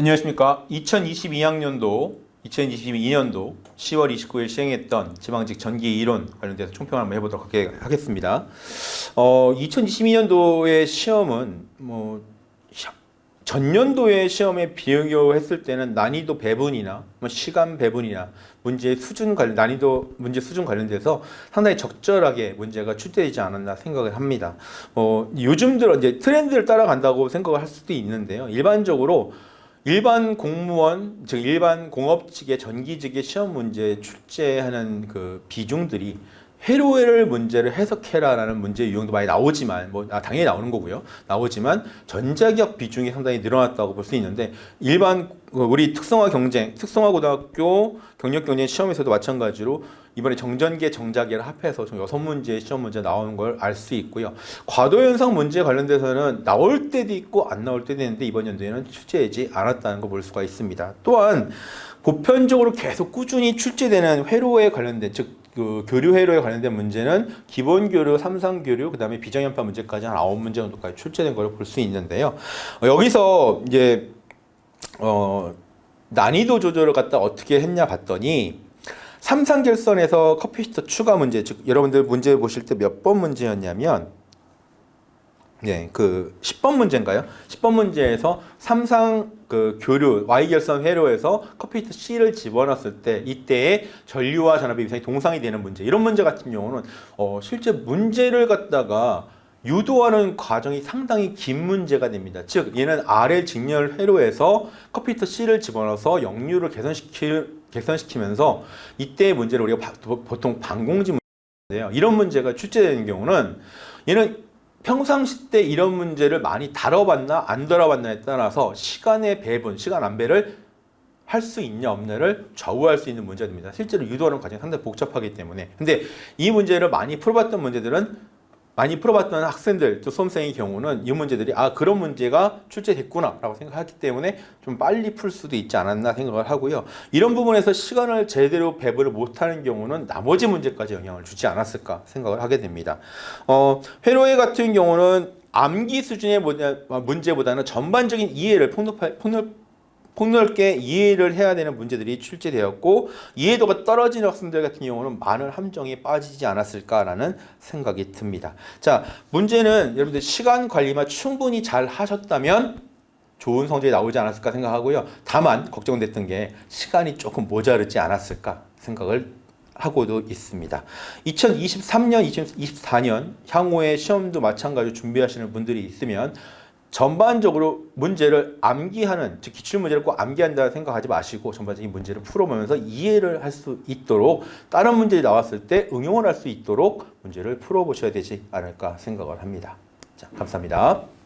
안녕하십니까. 2022학년도, 2022년도 10월 29일 시행했던 지방직 전기 이론 관련돼서 총평을 한번 해보도록 하겠습니다. 어, 2022년도의 시험은 뭐 시- 전년도의 시험에 비교했을 때는 난이도 배분이나 뭐 시간 배분이나 문제 수준 관련 난이도 문제 수준 관련돼서 상당히 적절하게 문제가 출제되지 않았나 생각을 합니다. 어, 요즘 들어 이제 트렌드를 따라간다고 생각을 할 수도 있는데요. 일반적으로 일반 공무원 즉 일반 공업직의 전기직의 시험 문제 출제하는 그 비중들이 회로회를 문제를 해석해라라는 문제 유형도 많이 나오지만 뭐 아, 당연히 나오는 거고요. 나오지만 전자기업 비중이 상당히 늘어났다고 볼 수 있는데 일반 어, 우리 특성화 경쟁, 특성화 고등학교 경력 경쟁 시험에서도 마찬가지로 이번에 정전계 정자계를 합해서 총 여섯 문제의 시험 문제 나오는 걸 알 수 있고요. 과도 현상 문제 관련돼서는 나올 때도 있고 안 나올 때도 있는데 이번 연도에는 출제하지 않았다는 걸 볼 수가 있습니다. 또한 보편적으로 계속 꾸준히 출제되는 회로에 관련된 즉 그 교류 회로에 관련된 문제는 기본 교류, 삼상 교류, 그다음에 비정연파 문제까지 한 아홉 문제 정도까지 출제된 걸 볼 수 있는데요. 어, 여기서 이제 어 난이도 조절을 갖다 어떻게 했냐 봤더니 삼상 결선에서 커피시터 추가 문제 즉 여러분들 문제 보실 때 몇 번 문제였냐면 네, 그 10번 문제인가요? 10번 문제에서 삼상 그 교류 Y 결선 회로에서 커피히터 C를 집어넣었을 때 이때의 전류와 전압의 위상이 동상이 되는 문제. 이런 문제 같은 경우는 어 실제 문제를 갖다가 유도하는 과정이 상당히 긴 문제가 됩니다. 즉 얘는 RL 직렬 회로에서 커피히터 C를 집어넣어서 역류를 개선시키 개선시키면서 이때의 문제를 우리가 바- 보통 반공지 문제인데요. 이런 문제가 출제되는 경우는 얘는 평상시 때 이런 문제를 많이 다뤄봤나 안 다뤄봤나에 따라서 시간의 배분, 시간 안배를 할 수 있냐 없냐를 좌우할 수 있는 문제입니다. 실제로 유도하는 과정이 상당히 복잡하기 때문에. 근데 이 문제를 많이 풀어봤던 문제들은 많이 풀어봤던 학생들, 또 수험생의 경우는 이 문제들이 아 그런 문제가 출제됐구나라고 생각하기 때문에 좀 빨리 풀 수도 있지 않았나 생각을 하고요. 이런 부분에서 시간을 제대로 배분을 못하는 경우는 나머지 문제까지 영향을 주지 않았을까 생각을 하게 됩니다. 어, 회로회 같은 경우는 암기 수준의 뭐냐- 문제보다는 전반적인 이해를 폭넓, 폭넓 폭넓게 이해를 해야 되는 문제들이 출제되었고 이해도가 떨어지는 학생들 같은 경우는 많은 함정에 빠지지 않았을까라는 생각이 듭니다. 자, 문제는 여러분들 시간 관리만 충분히 잘 하셨다면 좋은 성적이 나오지 않았을까 생각하고요. 다만 걱정됐던 게 시간이 조금 모자르지 않았을까 생각을 하고도 있습니다. 2023년, 2024년 향후에 시험도 마찬가지로 준비하시는 분들이 있으면 전반적으로 문제를 암기하는 즉 기출 문제를 꼭 암기한다 생각하지 마시고 전반적인 문제를 풀어보면서 이해를 할 수 있도록 다른 문제가 나왔을 때 응용을 할 수 있도록 문제를 풀어보셔야 되지 않을까 생각을 합니다. 자, 감사합니다.